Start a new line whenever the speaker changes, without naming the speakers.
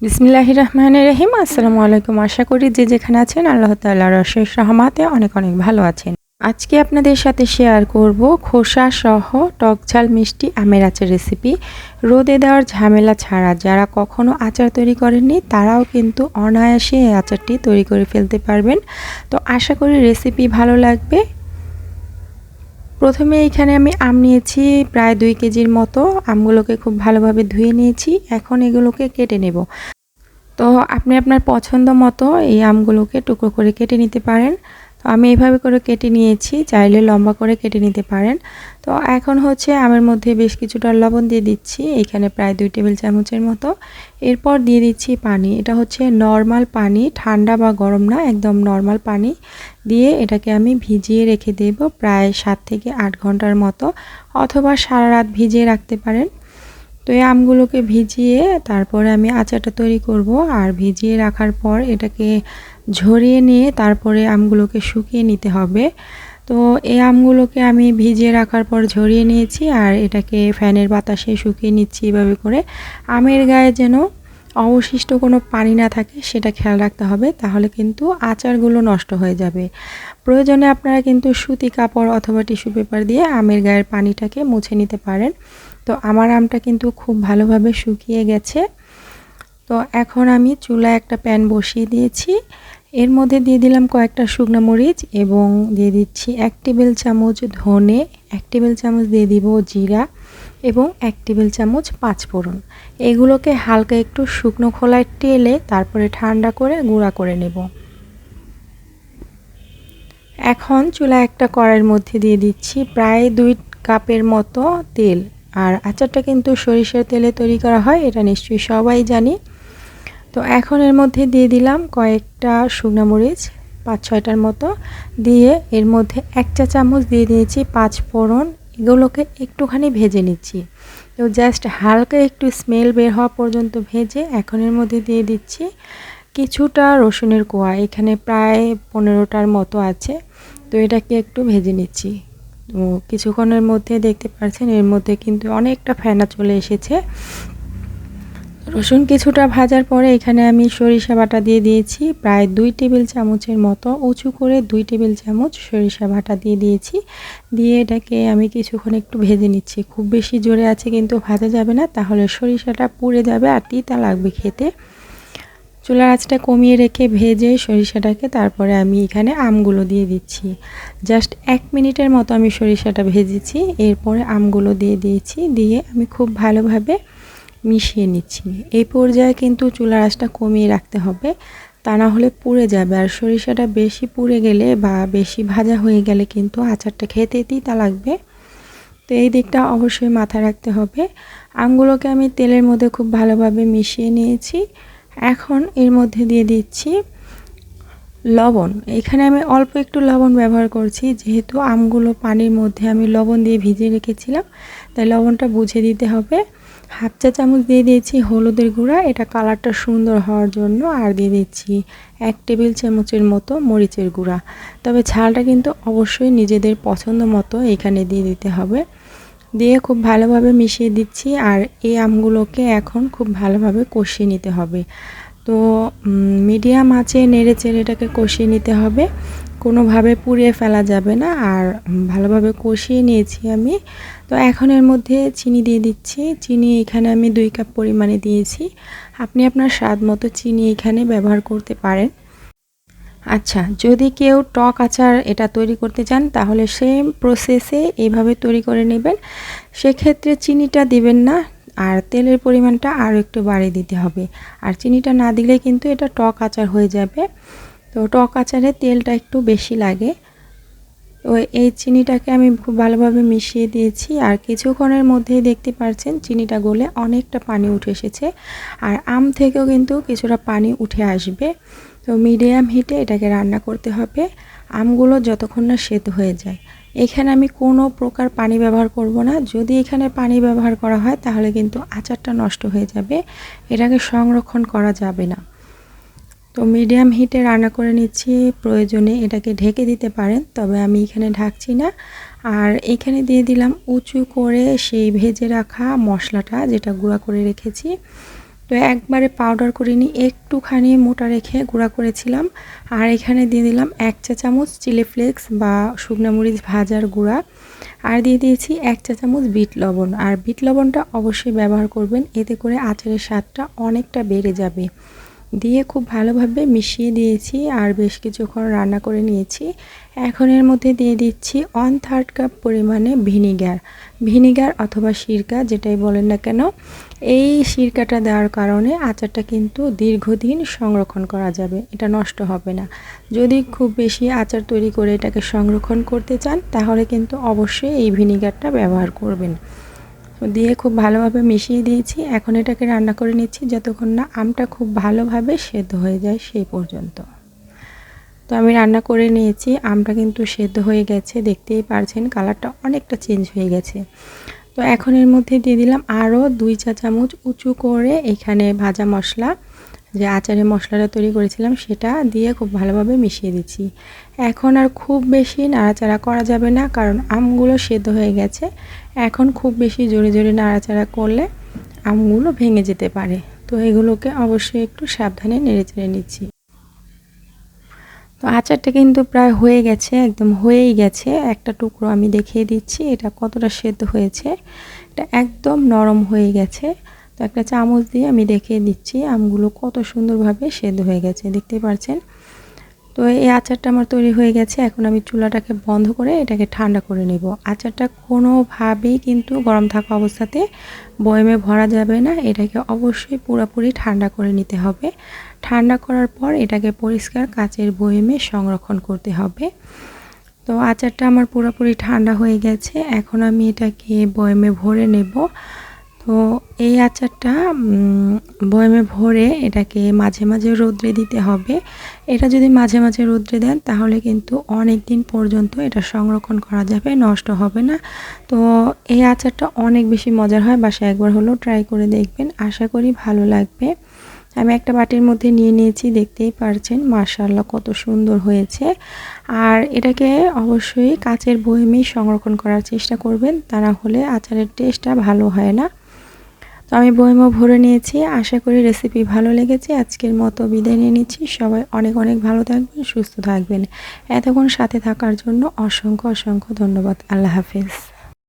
বিসমিল্লাহ রহমান রহিম। আসসালামু আলাইকুম। আশা করি যে যেখানে আছেন আল্লাহ তাল্লাহ রশেষ রহমাতে অনেক অনেক ভালো আছেন। আজকে আপনাদের সাথে শেয়ার করব খোসা সহ টক ঝাল মিষ্টি আমের আচার রেসিপি রোদে দেওয়ার ঝামেলা ছাড়া যারা কখনো আচার তৈরি করেননি, তারাও কিন্তু অনায়াসে এই আচারটি তৈরি করে ফেলতে পারবেন। তো আশা করি রেসিপি ভালো লাগবে। প্রথমে এখানে আমি আম নিয়েছি প্রায় দুই কেজির মতো। আমগুলোকে খুব ভালোভাবে ধুয়ে নিয়েছি। এখন এগুলোকে কেটে নেব। তো আপনি আপনার পছন্দ মতো এই আমগুলোকে টুকরো করে কেটে নিতে পারেন। তো আমি এইভাবে করে কেটে নিয়েছি, চাইলে লম্বা করে কেটে নিতে পারেন। তো এখন হচ্ছে আমের মধ্যে বেশ কিছুটা লবণ দিয়ে দিচ্ছি, এখানে প্রায় দুই টেবিল চামচের মতো। এরপর দিয়ে দিচ্ছি পানি, এটা হচ্ছে নর্মাল পানি, ঠান্ডা বা গরম না, একদম নর্মাল পানি। দিয়ে এটাকে আমি ভিজিয়ে রেখে দেব প্রায় সাত থেকে আট ঘণ্টার মতো, অথবা সারা রাত ভিজিয়ে রাখতে পারেন। তো এই আমগুলোকে ভিজিয়ে তারপরে আমি আচারটা তৈরি করব। আর ভিজিয়ে রাখার পর এটাকে ঝরিয়ে নিয়ে তারপরে আমগুলোকে শুকিয়ে নিতে হবে। তো এই আমগুলোকে আমি ভিজিয়ে রাখার পর ঝরিয়ে নিয়েছি আর এটাকে ফ্যানের বাতাসে শুকিয়ে নিচ্ছি এভাবে করে। আমের গায়ে যেন অবশিষ্ট কোনো পানি না থাকে সেটা খেয়াল রাখতে হবে, তাহলে কিন্তু আচারগুলো নষ্ট হয়ে যাবে। প্রয়োজনে আপনারা কিন্তু সুতি কাপড় অথবা টিস্যু পেপার দিয়ে আমের গায়ের পানিটাকে মুছে নিতে পারেন। তো আমার আমটা কিন্তু খুব ভালোভাবে শুকিয়ে গেছে। তো এখন আমি চুলায় একটা প্যান বসিয়ে দিয়েছি। এর মধ্যে দিয়ে দিলাম কয়েকটা শুকনো মরিচ এবং দিয়ে দিচ্ছি এক টেবিল চামচ ধনে, এক টেবিল চামচ দিয়ে দিব জিরা এবং এক টেবিল চামচ পাঁচফোড়ন। এগুলোকে হালকা একটু শুকনো খোলায় টেলে তারপরে ঠান্ডা করে গুঁড়া করে নেব। এখন চুলা একটা কড়াইয়ের মধ্যে দিয়ে দিচ্ছি প্রায় দুই কাপের মতো তেল। আর আচারটা কিন্তু সরিষার তেলে তৈরি করা হয়, এটা নিশ্চয়ই সবাই জানি। তো এখন এর মধ্যে দিয়ে দিলাম কয়েকটা শুকনো মরিচ, পাঁচ ছয়টার মতো। দিয়ে এর মধ্যে এক চা চামচ দিয়ে দিয়েছি পাঁচ ফোড়ন, এগুলোকে একটুখানি ভেজে নিচ্ছি। তো জাস্ট হালকা একটু স্মেল বের হওয়া পর্যন্ত ভেজে এখন এর মধ্যে দিয়ে দিচ্ছি কিছুটা রসুনের কোয়া, এখানে প্রায় পনেরোটার মতো আছে। তো এটাকে একটু ভেজে নিচ্ছি। তো কিছুক্ষণের মধ্যে দেখতে পাচ্ছেন এর মধ্যে কিন্তু অনেকটা ফেনা চলে এসেছে। রসুন কিছুটা ভাজার পরে এখানে আমি সরিষা বাটা দিয়ে দিয়েছি। প্রায় দুই টেবিল চামচের মতো, উঁচু করে দুই টেবিল চামচ সরিষা বাটা দিয়ে দিয়েছি। দিয়ে এটাকে আমি কিছুক্ষণ একটু ভেজে নিচ্ছি। খুব বেশি জোরে আছে কিন্তু ভাজা যাবে না, তাহলে সরিষাটা পুড়ে যাবে আর তিতা লাগবে খেতে। চুলার আঁচটা কমিয়ে রেখে ভেজে সরিষাটাকে তারপরে আমি এখানে আমগুলো দিয়ে দিচ্ছি। জাস্ট এক মিনিটের মতো আমি সরিষাটা ভেজেছি, এরপরে আমগুলো দিয়ে দিয়েছি, দিয়ে আমি খুব ভালোভাবে মিশিয়ে নিচ্ছি। এই পর্যায়ে কিন্তু চুলার আঁচটা কমিয়ে রাখতে হবে, তা না হলে পুড়ে যাবে। আর সরিষাটা বেশি পুড়ে গেলে বা বেশি ভাজা হয়ে গেলে কিন্তু আচারটা খেতে তিতা লাগবে। তো এই দিকটা অবশ্যই মাথায় রাখতে হবে। আমগুলোকে আমি তেলের মধ্যে খুব ভালোভাবে মিশিয়ে নিয়েছি। এখন এর মধ্যে দিয়ে দিচ্ছি লবণ। এখানে আমি অল্প একটু লবণ ব্যবহার করছি, যেহেতু আমগুলো পানির মধ্যে আমি লবণ দিয়ে ভিজিয়ে রেখেছিলাম, তাই লবণটা বুঝে দিতে হবে। হাফ চা চামচ দিয়ে দিয়েছি হলুদের গুঁড়া, এটা কালারটা সুন্দর হওয়ার জন্য। আর দিয়ে দিচ্ছি এক টেবিল চামচের মতো মরিচের গুঁড়া। তবে ঝালটা কিন্তু অবশ্যই নিজেদের পছন্দ মতো এখানে দিয়ে দিতে হবে। দিয়ে খুব ভালোভাবে মিশিয়ে দিচ্ছি আর এই আমগুলোকে এখন খুব ভালোভাবে কষিয়ে নিতে হবে। তো মিডিয়াম আঁচে নেড়ে চেড়ে এটাকে কষিয়ে নিতে হবে। কোনোভাবে পুড়িয়ে ফেলা যাবে না আর ভালোভাবে কষিয়ে নিয়েছি আমি। তো এখন এর মধ্যে চিনি দিয়ে দিচ্ছি। চিনি এখানে আমি দুই কাপ পরিমাণে দিয়েছি। আপনি আপনার স্বাদ মতো চিনি এখানে ব্যবহার করতে পারেন। আচ্ছা যদি কেউ টক আচার এটা তৈরি করতে চান, তাহলে সেম প্রসেসে এইভাবে তৈরি করে নেবেন। সেক্ষেত্রে চিনিটা দিবেন না, আর তেলের পরিমাণটা আরও একটু বাড়িয়ে দিতে হবে। আর চিনিটা না দিলে কিন্তু এটা টক আচার হয়ে যাবে। তো টক আচারে তেলটা একটু বেশি লাগে। তো এই চিনিটাকে আমি খুব ভালোভাবে মিশিয়ে দিয়েছি। আর কিছুক্ষণের মধ্যেই দেখতে পাচ্ছেন চিনিটা গলে অনেকটা পানি উঠে এসেছে। আর আম থেকেও কিন্তু কিছুটা পানি উঠে আসবে। তো মিডিয়াম হিটে এটাকে রান্না করতে হবে। আমগুলো যতক্ষণ না সেদ্ধ হয়ে যায়। এখানে আমি কোনো প্রকার পানি ব্যবহার করব না। যদি এখানে পানি ব্যবহার করা হয়, তাহলে কিন্তু আচারটা নষ্ট হয়ে যাবে। এটাকে সংরক্ষণ করা যাবে না। তো মিডিয়াম হিটে রান্না করে নিচ্ছি, প্রয়োজনে এটাকে ঢেকে দিতে পারেন, তবে আমি এখানে ঢাকছি না। আর এখানে দিয়ে দিলাম উঁচু করে সেই ভেজে রাখা মশলাটা, যেটা গুঁড়া করে রেখেছি। তো একবারে পাউডার করিনি একটুখানি মোটা রেখে গুঁড়া করেছিলাম। আর এখানে দিয়ে দিলাম এক চা চামচ চিলি ফ্লেক্স বা শুকনা মরিচ ভাজার গুঁড়া। আর দিয়ে দিয়েছি এক চা চামচ বিট লবণ। আর বিট লবণটা অবশ্যই ব্যবহার করবেন, এতে করে আচারের স্বাদটা অনেকটা বেড়ে যাবে। দিয়ে খুব ভালোভাবে মিশিয়ে দিয়েছি আর বেশ কিছুক্ষণ রান্না করে নিয়েছি। এখন এর মধ্যে দিয়ে দিচ্ছি ওয়ান থার্ড কাপ পরিমাণে ভিনিগার ভিনিগার অথবা সিরকা, যেটাই বলেন না কেন, এই সিরকাটা দেওয়ার কারণে আচারটা কিন্তু দীর্ঘদিন সংরক্ষণ করা যাবে, এটা নষ্ট হবে না। যদি খুব বেশি আচার তৈরি করে এটাকে সংরক্ষণ করতে চান, তাহলে কিন্তু অবশ্যই এই ভিনিগারটা ব্যবহার করবেন। দিয়ে খুব ভালোভাবে মিশিয়ে দিয়েছি। এখন এটাকে রান্না করে নিচ্ছি যতক্ষণ না আমটা খুব ভালোভাবে সেদ্ধ হয়ে যায় সেই পর্যন্ত। তো আমি রান্না করে নিয়েছি। আমটা কিন্তু সেদ্ধ হয়ে গেছে। দেখতেই পারছেন কালারটা অনেকটা চেঞ্জ হয়ে গেছে। তো এখন এর মধ্যে দিয়ে দিলাম আরও দুই চা চামচ উঁচু করে এখানে ভাজা মশলা যে আচারে মশলাটা তৈরি করেছিলাম, সেটা দিয়ে খুব ভালোভাবে মিশিয়ে দিচ্ছি। এখন আর খুব বেশি নাড়াচাড়া করা যাবে না, কারণ আমগুলো সেদ্ধ হয়ে গেছে। এখন খুব বেশি জোরে জোরে নাড়াচাড়া করলে আমগুলো ভেঙে যেতে পারে। তো এগুলোকে অবশ্যই একটু সাবধানে নেড়ে চেড়ে নিচ্ছি। তো আচারটা কিন্তু প্রায় হয়ে গেছে, একদম হয়েই গেছে। একটা টুকরো আমি দেখিয়ে দিচ্ছি, এটা কতটা সেদ্ধ হয়েছে। এটা একদম নরম হয়ে গেছে। তো একটা চামচ দিয়ে আমি দেখিয়ে দিচ্ছি। আমগুলো কত সুন্দরভাবে সেদ্ধ হয়ে গেছে, দেখতে পাচ্ছেন তো এই আচারটা আমার তৈরি হয়ে গেছে। এখন আমি চুলাটাকে বন্ধ করে এটাকে ঠান্ডা করে নেব। আচারটা কোনোভাবেই কিন্তু গরম থাকা অবস্থাতে বয়মে ভরা যাবে না। এটাকে অবশ্যই পুরোপুরি ঠান্ডা করে নিতে হবে। ঠান্ডা করার পর এটাকে পরিষ্কার কাচের বয়মে সংরক্ষণ করতে হবে। তো আচারটা আমার পুরোপুরি ঠান্ডা হয়ে গেছে। এখন আমি এটাকে বয়মে ভরে নেব। তো এই আচারটা বয়মে ভরে এটাকে মাঝে মাঝে রোদ্রে দিতে হবে। এটা যদি মাঝে মাঝে রোদ্রে দেন, তাহলে কিন্তু অনেক দিন পর্যন্ত এটা সংরক্ষণ করা যাবে, নষ্ট হবে না। তো এই আচারটা অনেক বেশি মজার হয়, বাসায় একবার হলেও ট্রাই করে দেখবেন। আশা করি ভালো লাগবে। আমি একটা বাটির মধ্যে নিয়ে নিয়েছি, দেখতেই পারছেন মার্শাল্লাহ কত সুন্দর হয়েছে। আর এটাকে অবশ্যই কাচের বয়েমেই সংরক্ষণ করার চেষ্টা করবেন, তা না হলে আচারের টেস্টটা ভালো হয় না। তো আমি বইমও ভরে নিয়েছি। আশা করি রেসিপি ভালো লেগেছে। আজকের মতো বিদায় নিয়ে নিচ্ছি। সবাই অনেক অনেক ভালো থাকবেন, সুস্থ থাকবেন। এতক্ষণ সাথে থাকার জন্য অসংখ্য অসংখ্য ধন্যবাদ। আল্লাহ হাফিজ।